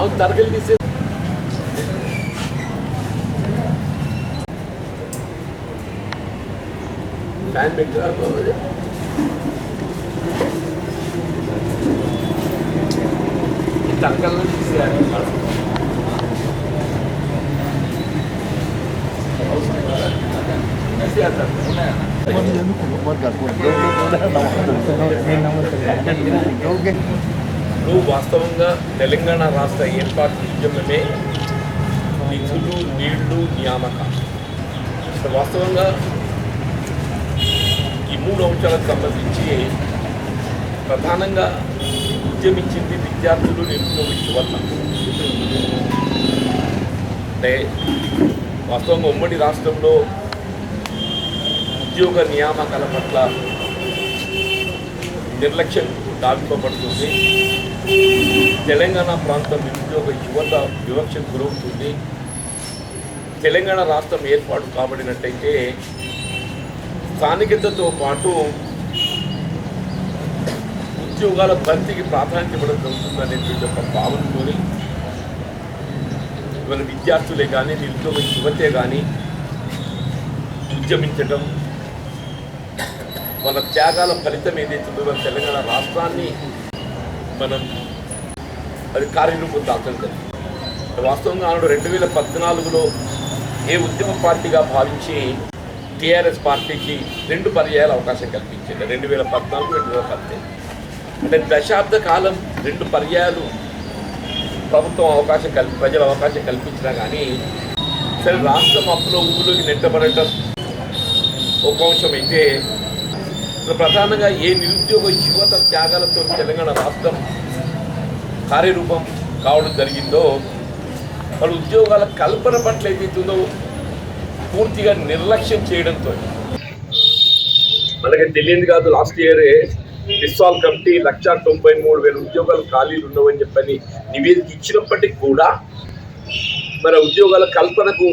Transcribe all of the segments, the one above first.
ఆమె తరగలు తీసే ఫ్యాన్ పెట్టారు తరగలను తీసేయాలి తీసేయాలి నువ్వు వాస్తవంగా తెలంగాణ రాష్ట్ర ఏర్పాటు ఉద్యమమే నిధులు నీళ్ళు నియామకాలు వాస్తవంగా ఈ మూడు అంశాలకు సంబంధించి ప్రధానంగా ఉద్యమించింది విద్యార్థులు నిపుణుల వల్ల అంటే వాస్తవంగా ఉమ్మడి రాష్ట్రంలో ఉద్యోగ నియామకాల పట్ల నిర్లక్ష్యం దావింపబడుతుంది తెలంగాణ ప్రాంతం నిరుద్యోగ యువత వివక్షకు గురవుతుంది. తెలంగాణ రాష్ట్రం ఏర్పాటు కాబడినట్టయితే స్థానికతతో పాటు ఉద్యోగాల భర్తీకి ప్రాధాన్యత ఇవ్వడం జరుగుతుందనేటువంటి ఒక భావనతోని ఇవాళ విద్యార్థులే కానీ నిరుద్యోగ యువతే కానీ ఉద్యమించడం మన త్యాగాల ఫలితం ఏదైతుందో మన తెలంగాణ రాష్ట్రాన్ని మనం అది కార్యరూపం దాచడం జరిగింది వాస్తవంగా ఆనాడు రెండు వేల పద్నాలుగులో ఏ ఉద్యమ పార్టీగా భావించి టీఆర్ఎస్ పార్టీకి రెండు పర్యాయాల అవకాశం కల్పించింది. రెండు వేల పద్నాలుగు రెండు వేల పద్దెనిమిది. అంటే దశాబ్ద కాలం రెండు పర్యాయాలు ప్రభుత్వం అవకాశం కల్పి ప్రజలు అవకాశం కల్పించినా కానీ సరే రాష్ట్రం అప్పులో ఊళ్ళోకి నెట్టబడటం ఒక అంశం అయితే ప్రధానంగా ఏ నిరుద్యోగ యువత త్యాగాలతో తెలంగాణ రాష్ట్రం కార్యరూపం కావడం జరిగిందో వాళ్ళ ఉద్యోగాల కల్పన పట్ల ఏదైతుందో పూర్తిగా నిర్లక్ష్యం చేయడంతో. మనకి తెలియదు కాదు లాస్ట్ ఇయర్ డిస్సాల్ కమిటీ లక్ష తొంభై మూడు వేల ఉద్యోగాలు ఖాళీలు ఉండవని చెప్పని నివేదిక ఇచ్చినప్పటికీ కూడా మన ఉద్యోగాల కల్పనకు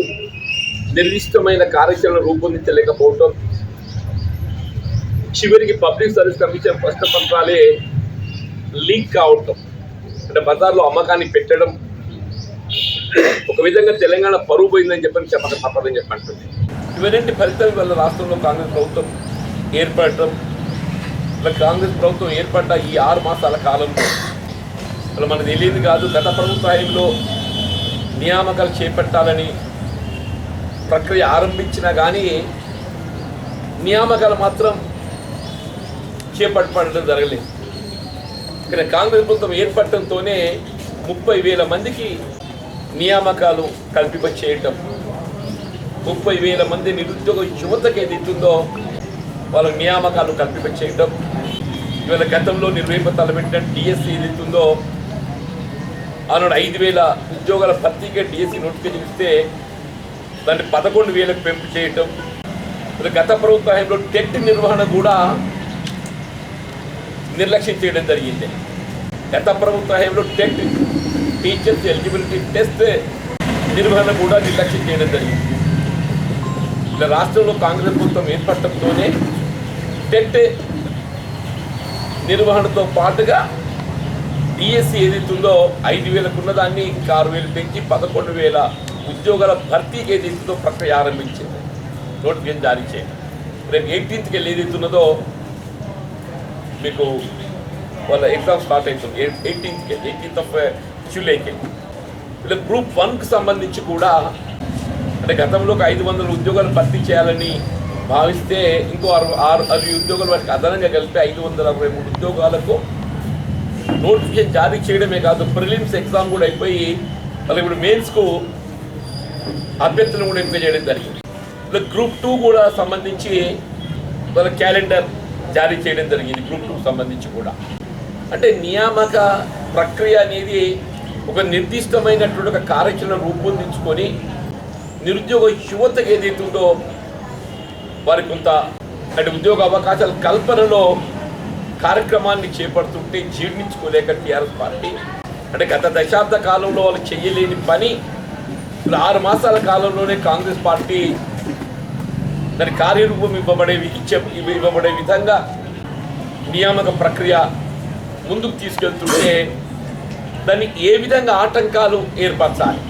నిర్దిష్టమైన కార్యాచరణ రూపొందించలేకపోవటం చివరికి పబ్లిక్ సర్వీస్ కమిషన్ ప్రశ్న పత్రాలే లీక్ కావటం. అంటే బజార్లో అమ్మకాన్ని పెట్టడం. ఒక విధంగా తెలంగాణ పరువు పోయిందని చెప్పని చెప్పక తప్పదని చెప్పంటుంది. ఇవన్నీ ఫలితాల వల్ల రాష్ట్రంలో కాంగ్రెస్ ప్రభుత్వం ఏర్పడటం. ఇలా కాంగ్రెస్ ప్రభుత్వం ఏర్పడ్డ ఈ ఆరు మాసాల కాలంలో అలా మనకు తెలియదు కాదు గత ప్రభుత్వ హయాంలో నియామకాలు చేపట్టాలని ప్రక్రియ ఆరంభించినా కానీ నియామకాలు మాత్రం చేపట్టడం జరగలేదు. ఇక్కడ కాంగ్రెస్ ప్రభుత్వం ఏర్పడటంతోనే ముప్పై వేల మందికి నియామకాలు కల్పింప చేయటం ముప్పై వేల మంది నిరుద్యోగ యువతకి ఏదైతుందో వాళ్ళ నియామకాలు కల్పింప చేయటం ఇవాళ గతంలో నిర్వహింప తలపెట్టిన డిఎస్సి ఏదైతుందో ఆనాడు ఐదు వేల ఉద్యోగాల భర్తీకే డిఎస్సి నోటిఫికేషన్ ఇస్తే దాన్ని పదకొండు వేలకు పెంపు చేయటం గత ప్రభుత్వంలో టెట్ నిర్వహణ కూడా నిర్లక్ష్యం చేయడం జరిగింది. గత ప్రభుత్వ హయాంలో టెట్ టీచర్స్ ఎలిజిబిలిటీ టెస్ట్ నిర్వహణ కూడా నిర్లక్ష్యం చేయడం జరిగింది. ఇలా రాష్ట్రంలో కాంగ్రెస్ ప్రభుత్వం ఏర్పడటంతోనే టెట్ నిర్వహణతో పాటుగా డిఎస్సి ఉందో ఐదు వేలకు ఉన్నదాన్ని ఇంకా ఆరు వేలు పెంచి పదకొండు వేల ఉద్యోగాల భర్తీకి ఏదైతుందో ప్రక్రియ ఆరంభించింది. నోటిఫికేషన్ జారీ చేయండి. రేపు ఎయిటీన్త్కి వెళ్ళి ఏదైతున్నదో మీకు వాళ్ళ ఎగ్జామ్ స్టార్ట్ అవుతుంది. ఎయిటీన్త్కి ఎయిటీన్త్ ఆఫ్ జూలైకి ఇలా గ్రూప్ వన్కి సంబంధించి కూడా అంటే గతంలో ఒక ఐదు వందల ఉద్యోగాలు భర్తీ చేయాలని భావిస్తే ఇంకో ఆరు ఆరు అరవై ఉద్యోగాలు వాటికి అదనంగా కలిపి ఐదు వందల అరవై మూడు ఉద్యోగాలకు నోటిఫికేషన్ జారీ చేయడమే కాదు ప్రిలిమ్స్ ఎగ్జామ్ కూడా అయిపోయి వాళ్ళకి ఇప్పుడు మెయిన్స్కు అభ్యర్థులను కూడా ఎంపిక చేయడం జరిగింది. ఇలా గ్రూప్ టూ కూడా సంబంధించి వాళ్ళ క్యాలెండర్ జారీ చేయడం జరిగింది గ్రూప్ సంబంధించి కూడా. అంటే నియామక ప్రక్రియ అనేది ఒక నిర్దిష్టమైనటువంటి ఒక కార్యాచరణ రూపొందించుకొని నిరుద్యోగ యువతకు ఏదైతుందో వారి కొంత అంటే ఉద్యోగ అవకాశాల కల్పనలో కార్యక్రమాన్ని చేపడుతుంటే జీర్ణించుకోలేక టీఆర్ఎస్ పార్టీ. అంటే గత దశాబ్ద కాలంలో వాళ్ళు చేయలేని పని ఇప్పుడు ఆరు మాసాల కాలంలోనే కాంగ్రెస్ పార్టీ దాని కార్యరూపం ఇవ్వబడే ఇచ్చే ఇవ్వబడే విధంగా నియామక ప్రక్రియ ముందుకు తీసుకెళ్తుంటే దాన్ని ఏ విధంగా ఆటంకాలు ఏర్పరచాలి?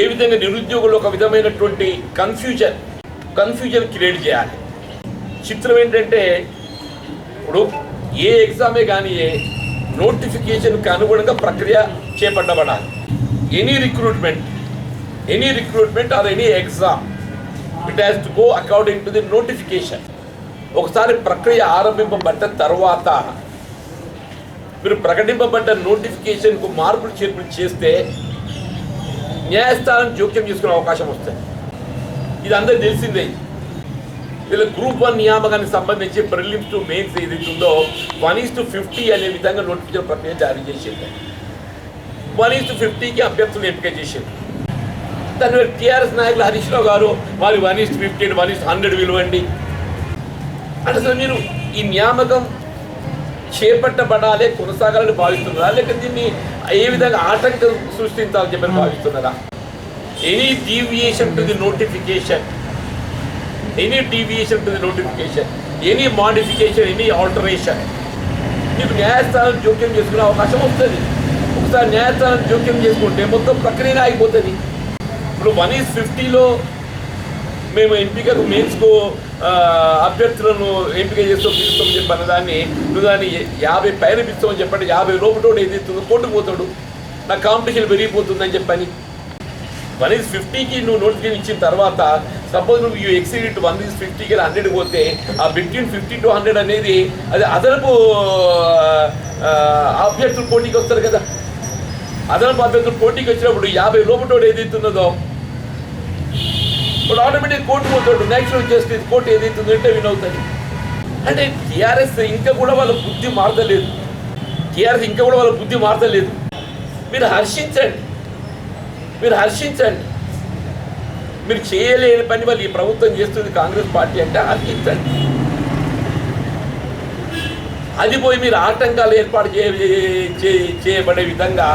ఏ విధంగా నిరుద్యోగులు ఒక విధమైనటువంటి కన్ఫ్యూజన్ కన్ఫ్యూజన్ క్రియేట్ చేయాలి? చిత్రం ఏంటంటే ఇప్పుడు ఏ ఎగ్జామే కానీ ఏ నోటిఫికేషన్కి అనుగుణంగా ప్రక్రియ చేపట్టబడాలి. Any recruitment any recruitment or any exam it has to go according to the notification ఒకసారి ప్రక్రియ ఆరంభింపబడ్డ తర్వాత మీరు ప్రకటింపబడ్డ నోటిఫికేషన్కు మార్పులు చేర్పులు చేస్తే న్యాయస్థానం జోక్యం చేసుకునే అవకాశం వస్తుంది. ఇది అందరికి తెలిసిందే. వీళ్ళ గ్రూప్ వన్ నియామకానికి సంబంధించి ప్రిలిమ్స్ టు మెయిన్స్ ఏదైతే ఉందో వన్ ఈస్ టు ఫిఫ్టీ అనే విధంగా నోటిఫికేషన్ ప్రక్రియ జారీ చేసింది. వన్ ఈస్ టు ఫిఫ్టీకి అభ్యర్థులు ఎంపిక చేసింది. తను టీఆర్ఎస్ నాయకులు హరీష్ రావు గారు వారి one is to fifty one is to hundred విలువండి. అంటే అసలు మీరు ఈ నియామకం చేపట్టబడాలి కొనసాగాలని భావిస్తున్నారా? లేక దీన్ని ఏ విధంగా ఆటంకం సృష్టించాలని చెప్పని భావిస్తున్నారా? Any deviation to the notification any deviation to the notification any modification any alteration మీకు న్యాయస్థానం జోక్యం చేసుకునే అవకాశం వస్తుంది. ఒకసారి న్యాయస్థానం జోక్యం చేసుకుంటే మొత్తం ప్రక్రియ ఆగిపోతుంది. ఇప్పుడు వన్ ఈజ్ ఫిఫ్టీలో మేము ఎంపికకు మెయిన్స్కు అభ్యర్థులను ఎంపిక చేస్తూ పిలుస్తామని చెప్పిన దాన్ని నువ్వు దాన్ని యాభై పైన పిలుస్తామని చెప్పండి యాభై లోపల ఏదైతుందో కొట్టుకుపోతాడు నా కాంపిటీషన్ పెరిగిపోతుందని చెప్పని. వన్ ఈజ్ ఫిఫ్టీకి నువ్వు నోటిఫికేషన్ ఇచ్చిన తర్వాత సపోజ్ నువ్వు యూ ఎక్సిడెంట్ వన్ ఈజ్ ఫిఫ్టీకి హండ్రెడ్ పోతే ఆ బిట్వీన్ ఫిఫ్టీ టు హండ్రెడ్ అనేది అది అదనపు అభ్యర్థులు పోటీకి వస్తారు కదా. అదనపు అభ్యర్థులు పోటీకి వచ్చినప్పుడు యాభై లోపల ఏదైతున్నదో ఇప్పుడు ఆటోమేటిక్ కోర్టు పోతాడు. నేచురల్ జస్టిస్ కోర్టు ఏదైతుందో అంటే విన్ అవుతుంది అంటే టీఆర్ఎస్ ఇంకా కూడా వాళ్ళ బుద్ధి మారదలేదు టీఆర్ఎస్ ఇంకా కూడా వాళ్ళ బుద్ధి మారదలేదు మీరు హర్షించండి. మీరు హర్షించండి. మీరు చేయలేని పని వాళ్ళు ఈ ప్రభుత్వం చేస్తుంది కాంగ్రెస్ పార్టీ అంటే హర్షించండి. అది పోయి మీరు ఆటంకాలు ఏర్పాటు చేయ చేయబడే విధంగా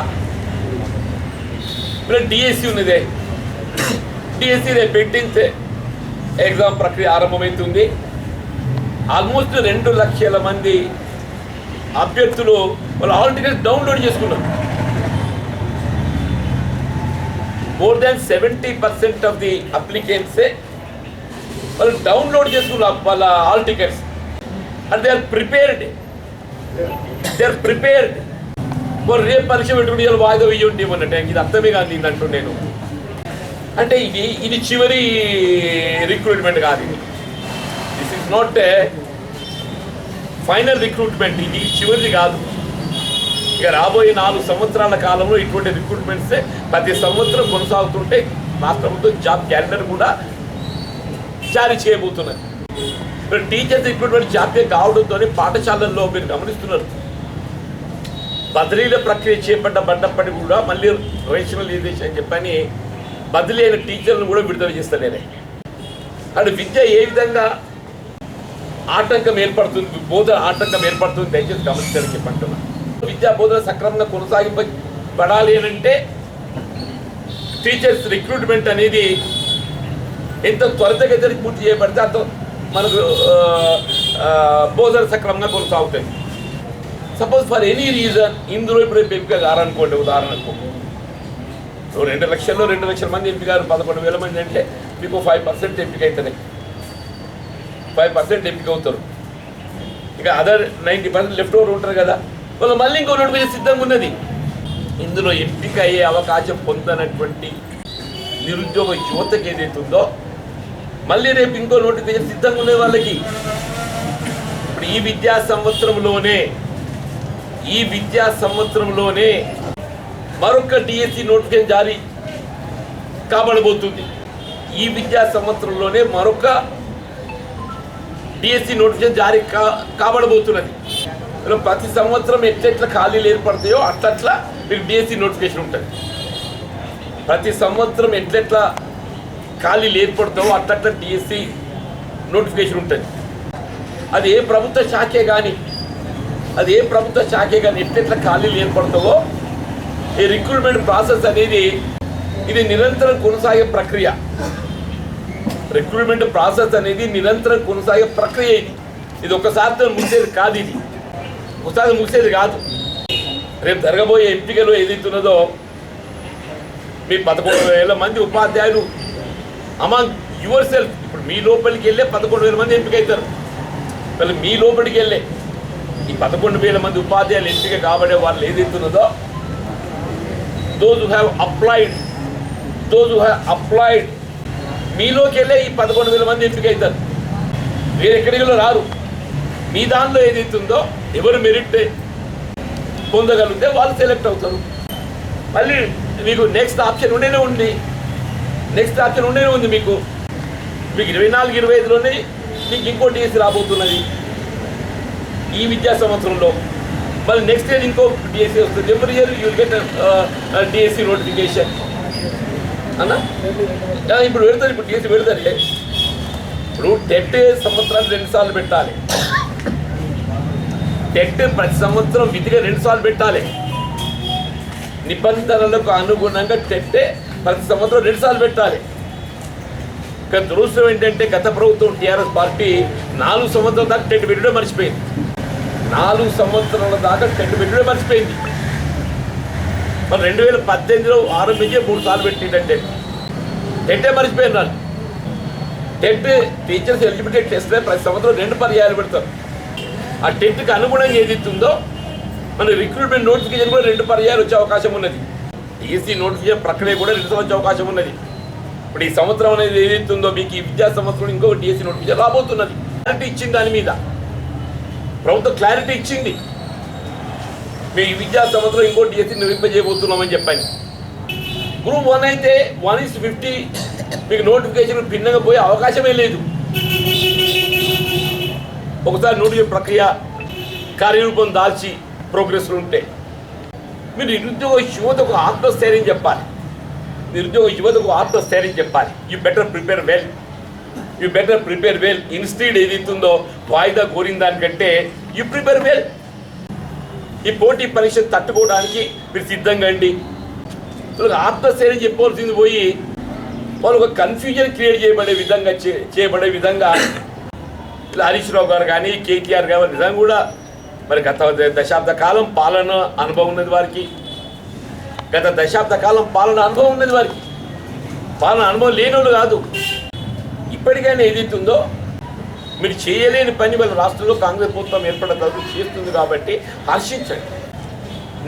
ఇప్పుడు డిఎస్సి ఉన్నదే. డిఎస్సి రేపు పెట్టించే ఎగ్జామ్ ప్రక్రియ ఆరంభమవుతుంది ఆల్మోస్ట్ రెండు లక్షల మంది అభ్యర్థులు వాళ్ళు ఆల్ టికెట్స్ డౌన్లోడ్ చేసుకున్నారు. More than seventy percent of the అప్లికెంట్సే వాళ్ళు డౌన్లోడ్ చేసుకున్నారు వాళ్ళ hall tickets and they are prepared they are prepared మరి రేపు పరీక్ష పెట్టుకుని ఇవాళ వాయిదా వెయ్యి ఉంటే ఇది అర్థమే కాదు నేను అంటూ నేను. అంటే ఇది ఇది చివరి రిక్రూట్మెంట్ కాదు ఇది. This is not a final recruitment ఇది చివరిది కాదు. ఇక రాబోయే నాలుగు సంవత్సరాల కాలంలో ఇటువంటి రిక్రూట్మెంట్స్ ప్రతి సంవత్సరం కొనసాగుతుంటే రాష్ట్ర ప్రభుత్వం జాబ్ క్యాలెండర్ కూడా జారీ చేయబోతున్నారు ఇప్పుడు టీచర్స్ రిక్రూట్మెంట్ జాబ్ కావడంతో పాఠశాలల్లో మీరు గమనిస్తున్నారు. బదిలీల ప్రక్రియ చేపట్టబడ్డప్పటికీ కూడా మళ్ళీ రేషనలైజేషన్ అని చెప్పని బదిలీ అయిన టీచర్లను కూడా విడుదల చేస్తలేరే అంటే విద్య ఏ విధంగా ఆటంకం ఏర్పడుతుంది బోధన ఆటంకం ఏర్పడుతుంది దయచేసి గమనించాలని చెప్పంటున్నా. విద్యా బోధన సక్రమంగా కొనసాగింపబడాలి అని అంటే టీచర్స్ రిక్రూట్మెంట్ అనేది ఎంత త్వరితగతిని పూర్తి చేయబడితే అంత మనకు బోధన సక్రమంగా కొనసాగుతుంది. సపోజ్ ఫర్ ఎనీ రీజన్ ఇందులో ఇప్పుడు ఎంపిక కారనుకోండి ఉదాహరణకు. సో రెండు లక్షల్లో రెండు లక్షల మంది ఎంపిక పదకొండు వేల మంది అంటే మీకు ఫైవ్ పర్సెంట్ ఎంపిక అవుతుంది ఫైవ్ పర్సెంట్ ఎంపిక అవుతారు. ఇంకా other ninety percent left over ఉంటారు కదా. వాళ్ళు మళ్ళీ ఇంకో నోటిఫికేషన్ సిద్ధంగా ఉన్నది. ఇందులో ఎంపిక అయ్యే అవకాశం పొందనటువంటి నిరుద్యోగ యువతకి ఏదైతే ఉందో మళ్ళీ రేపు ఇంకో నోటిఫికేషన్ సిద్ధంగా ఉండే వాళ్ళకి. ఇప్పుడు ఈ విద్యా సంవత్సరంలోనే ఈ విద్యా సంవత్సరంలోనే మరొక డిఎస్సి నోటిఫికేషన్ జారీ కాబడబోతుంది. ఈ విద్యా సంవత్సరంలోనే మరొక డిఎస్సి నోటిఫికేషన్ జారీ కా కాబడబోతున్నది. ప్రతి సంవత్సరం ఎట్లెట్లా ఖాళీలు ఏర్పడతాయో అట్లట్లా మీకు డిఎస్సి నోటిఫికేషన్ ఉంటుంది. ప్రతి సంవత్సరం ఎట్లెట్లా ఖాళీలు ఏర్పడతావో అట్లట్లా డిఎస్సి నోటిఫికేషన్ ఉంటుంది. అది ఏ ప్రభుత్వ శాఖే కానీ అది ఏ ప్రభుత్వ శాఖే కానీ ఎట్లెట్లా ఖాళీలు ఏర్పడతావో ఈ రిక్రూట్మెంట్ ప్రాసెస్ అనేది ఇది నిరంతరం కొనసాగే ప్రక్రియ. రిక్రూట్మెంట్ ప్రాసెస్ అనేది నిరంతరం కొనసాగే ప్రక్రియ ఇది. ఇది ఒకసారితో ముగిసేది కాదు ఇది. ఒకసారి ముగిసేది కాదు. రేపు జరగబోయే ఎంపికలు ఏదైతున్నదో మీ పదకొండు వేల మంది ఉపాధ్యాయులు అమాంగ్ యువర్ సెల్ఫ్ ఇప్పుడు మీ లోపలికి వెళ్ళే పదకొండు వేల మంది ఎంపిక అవుతారు మళ్ళీ మీ లోపలికి వెళ్ళే ఈ పదకొండు వేల మంది ఉపాధ్యాయులు ఎంపిక కాబడే వాళ్ళు ఏదైతున్నదో those have applied those have applied మీలోకి వెళ్ళే ఈ పదకొండు వేల మంది ఎంపిక అవుతారు. వేరే ఎక్కడికి రారు. మీ దానిలో ఏదైతుందో ఎవరు మెరిట్ పొందగలిగితే వాళ్ళు సెలెక్ట్ అవుతారు. మళ్ళీ మీకు నెక్స్ట్ ఆప్షన్ ఉండేనే ఉంది. నెక్స్ట్ ఆప్షన్ ఉండేనే ఉంది మీకు. మీకు ఇరవై నాలుగు ఇరవై ఐదులోనే మీకు ఇంకో డిఎస్సి రాబోతున్నది. ఈ విద్యా సంవత్సరంలో. మళ్ళీ నెక్స్ట్ ఇయర్ ఇంకో డిఎస్సీ వస్తుంది. Every year you get DSC notification అన్నా? ఇప్పుడు పెడతారు ఇప్పుడు డిఎస్సి పెడతారు ఇప్పుడు టెట్ సంవత్సరాలు రెండు సార్లు పెట్టాలి. టెట్ ప్రతి సంవత్సరం విధిగా రెండు సార్లు పెట్టాలి. నిబంధనలకు అనుగుణంగా టెట్ ప్రతి సంవత్సరం రెండు సార్లు పెట్టాలి. కానీ దురదృష్టం ఏంటంటే గత ప్రభుత్వం టీఆర్ఎస్ పార్టీ నాలుగు సంవత్సరాల దాకా టెట్ పెట్టడం మర్చిపోయింది. నాలుగు సంవత్సరాల దాకా టెంట్ పెట్టడం మర్చిపోయింది. మరి రెండు వేల పద్దెనిమిదిలో ఆరంభించే మూడు సార్లు పెట్టిందంటే టెట్టే నాకు టెట్ టీచర్స్ ఎలిజిబిలిటీ టెస్ట్ ప్రతి సంవత్సరం రెండు పర్యాయాలు పెడతారు. ఆ టెట్కి అనుగుణంగా ఏది ఇస్తుందో మన రిక్రూట్మెంట్ నోటిఫికేషన్ కూడా రెండు పర్యాయాలు వచ్చే అవకాశం ఉన్నది. ఈసీ నోటిఫికేషన్ ప్రక్రియ కూడా రెండు సంవత్సరం వచ్చే అవకాశం ఉన్నది. ఇప్పుడు ఈ సంవత్సరం అనేది ఏదైతుందో మీకు ఈ విద్యా సంవత్సరం ఇంకొక డిఎస్సీ నోటిఫికేషన్ రాబోతున్నది. క్లారిటీ ఇచ్చింది దాని మీద. ప్రభుత్వం క్లారిటీ ఇచ్చింది. మేము ఈ విద్యా సంవత్సరం ఇంకో డిఎస్సి నిర్వహింపజేయబోతున్నామని చెప్పాను. గ్రూప్ వన్ అయితే వన్ ఇస్ ఫిఫ్టీ మీకు నోటిఫికేషన్ భిన్నంగా పోయే అవకాశమే లేదు. ఒకసారి నోటిఫికేషన్ ప్రక్రియ. కార్యరూపం దాల్చి ప్రోగ్రెస్లు ఉంటే. మీరు నిరుద్యోగ యువతకు ఆత్మస్థైర్యం చెప్పాలి. నిరుద్యోగ యువతకు ఆత్మస్థైర్యం చెప్పాలి. You better prepare well you better prepare well instead ఏదైతుందో వాయిదా కోరిన దానికంటే యూ ప్రిపేర్ వెల్ ఈ పోటీ పరీక్ష తట్టుకోవడానికి మీరు సిద్ధంగా అండి ఆత్మశైలి చెప్పవలసింది పోయి వాళ్ళు ఒక కన్ఫ్యూజన్ క్రియేట్ చేయబడే విధంగా చే- చేయబడే విధంగా హరీష్ రావు గారు కానీ కేటీఆర్ గారు నిజంగా కూడా మరి గత దశాబ్ద కాలం పాలన అనుభవం ఉన్నది వారికి. గత దశాబ్ద కాలం పాలన అనుభవం ఉన్నది వారికి. పాలన అనుభవం లేనోళ్ళు కాదు. ఇప్పటికైనా ఏదైతుందో మీరు చేయలేని పని వాళ్ళ రాష్ట్రంలో కాంగ్రెస్ ప్రభుత్వం ఏర్పడతారు చేస్తుంది కాబట్టి హర్షించండి.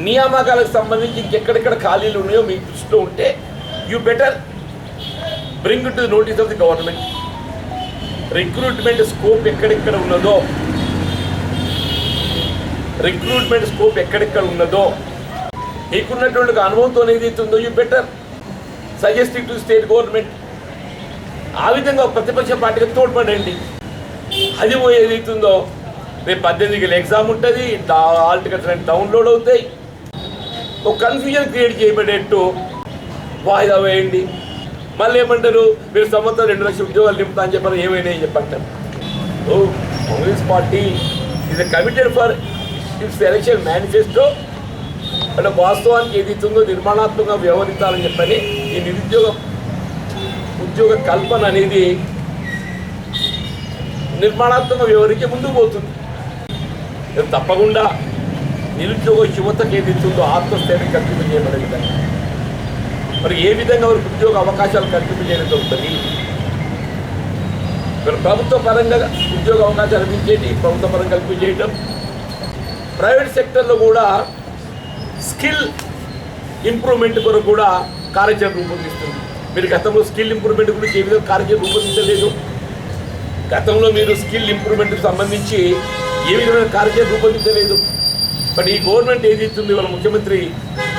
నియామకాలకు సంబంధించి ఇంకెక్కడెక్కడ ఖాళీలు ఉన్నాయో మీ దృష్టిలో ఉంటే you better bring to notice of the government recruitment scope ఎక్కడెక్కడ ఉన్నదో రిక్రూట్మెంట్ స్కోప్ ఎక్కడెక్కడ ఉన్నదో మీకున్నటువంటి ఒక అనుభవంతో ఏదైతుందో you better suggesting to state government ఆ విధంగా ఒక ప్రతిపక్ష పార్టీకి తోడ్పడండి. అది ఏదైతుందో రేపు పద్దెనిమిదికి ఎగ్జామ్ ఉంటుంది ఆల్ టికెట్స్ డౌన్లోడ్ అవుతాయి. ఒక కన్ఫ్యూజన్ క్రియేట్ చేయబడేట్టు వాయిదా వేయండి. మళ్ళీ ఏమంటారు మీరు సంవత్సరం రెండు లక్షల ఉద్యోగాలు నింపుతా అని చెప్పారు ఏమైనా చెప్పంటారు ఓ Congress party a committed for its election manifesto అంటే వాస్తవానికి ఏది ఇస్తుందో నిర్మాణాత్మకంగా వ్యవహరించాలని చెప్పని ఈ నిరుద్యోగ ఉద్యోగ కల్పన అనేది నిర్మాణాత్మక వ్యవహరించే ముందుకు పోతుంది. తప్పకుండా నిరుద్యోగ యువతకు ఏది ఇస్తుందో ఆత్మస్థైర్యం కల్పింపజేయబడే విధంగా. మరి ఏ విధంగా వారికి ఉద్యోగ అవకాశాలు కల్పింపజేయడం జరుగుతుంది? మరి ప్రభుత్వ పరంగా ఉద్యోగ అవకాశాలు అందించేది ప్రభుత్వ పరంగా కల్పించేయటం ప్రైవేట్ సెక్టర్లో కూడా స్కిల్ ఇంప్రూవ్మెంట్ కొరకు కూడా కార్యాచరణ రూపొందిస్తుంది. మీరు గతంలో స్కిల్ ఇంప్రూవ్మెంట్ గురించి ఏ విధంగా కార్యక్రమం రూపొందించలేదు? గతంలో మీరు స్కిల్ ఇంప్రూవ్మెంట్కి సంబంధించి ఏ విధమైన కార్యక్రమం రూపొందించలేదు? బట్ ఈ గవర్నమెంట్ ఏది ఇస్తుంది వాళ్ళ ముఖ్యమంత్రి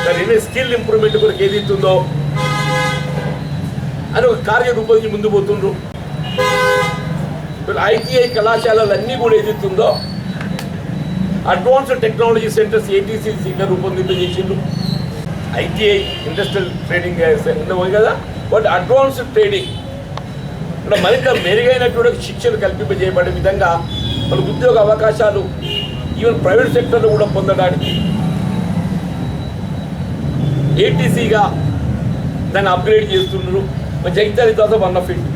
దాని స్కిల్ ఇంప్రూవ్మెంట్ కొరకు ఏది ఇస్తుందో అని ఒక కార్య రూపొందించి ముందు పోతుండ్రు. ఐటీఐ కళాశాలలు అన్నీ కూడా ఏది ఇస్తుందో అడ్వాన్స్డ్ టెక్నాలజీ సెంటర్స్ ఏటీసీసీగా రూపొందింపజేసిండ్రు. ఐటీఐ ఇండస్ట్రియల్ ట్రైనింగ్ ఉన్నాయి కదా? But advanced trading. ఇక్కడ మరింత మెరుగైనటువంటి శిక్షణ కల్పింపజేయబడే విధంగా మన ఉద్యోగ అవకాశాలు ఈవెన్ ప్రైవేట్ సెక్టర్లో కూడా పొందడానికి. ఏటీసీగా దాన్ని అప్గ్రేడ్ చేస్తున్నారు. జగిత్యాల తర్వాత వన్ ఆఫ్ ఇట్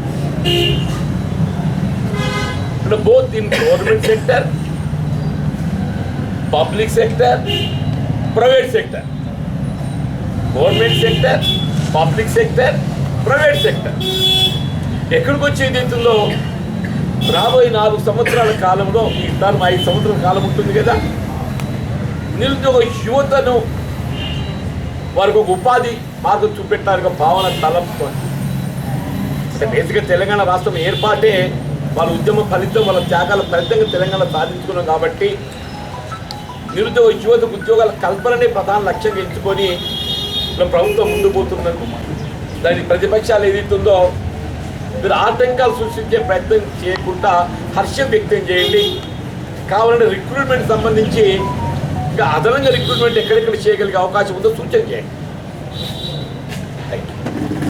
ఇక్కడ both in government sector public sector private sector government sector public sector private sector. ఎక్కడికి వచ్చే అవుతుందో రాబోయే నాలుగు సంవత్సరాల కాలంలో ఈ తరం ఐదు సంవత్సరాల కాలం ఉంటుంది కదా నిరుద్యోగ యువతను వారికి ఒక ఉపాధి మార్గం చూపెట్టాలని భావన తలంపు బేసిక్గా తెలంగాణ రాష్ట్రం ఏర్పాటే వాళ్ళ ఉద్యమ ఫలితం వాళ్ళ త్యాగాల ఫలితంగా తెలంగాణ సాధించుకున్నాం కాబట్టి నిరుద్యోగ యువతకు ఉద్యోగాల కల్పననే ప్రధాన లక్ష్యంగా ఎంచుకొని ప్రభుత్వం ముందు పోతుందనుకుంటున్నాం దాని ప్రతిపక్షాలు ఏదైతుందో మీరు ఆటంకాలు సృష్టించే ప్రయత్నం చేయకుండా హర్షం వ్యక్తం చేయండి. కావాలంటే రిక్రూట్మెంట్ సంబంధించి ఇంకా అదనంగా రిక్రూట్మెంట్ ఎక్కడెక్కడ చేయగలిగే అవకాశం ఉందో సూచన చేయండి.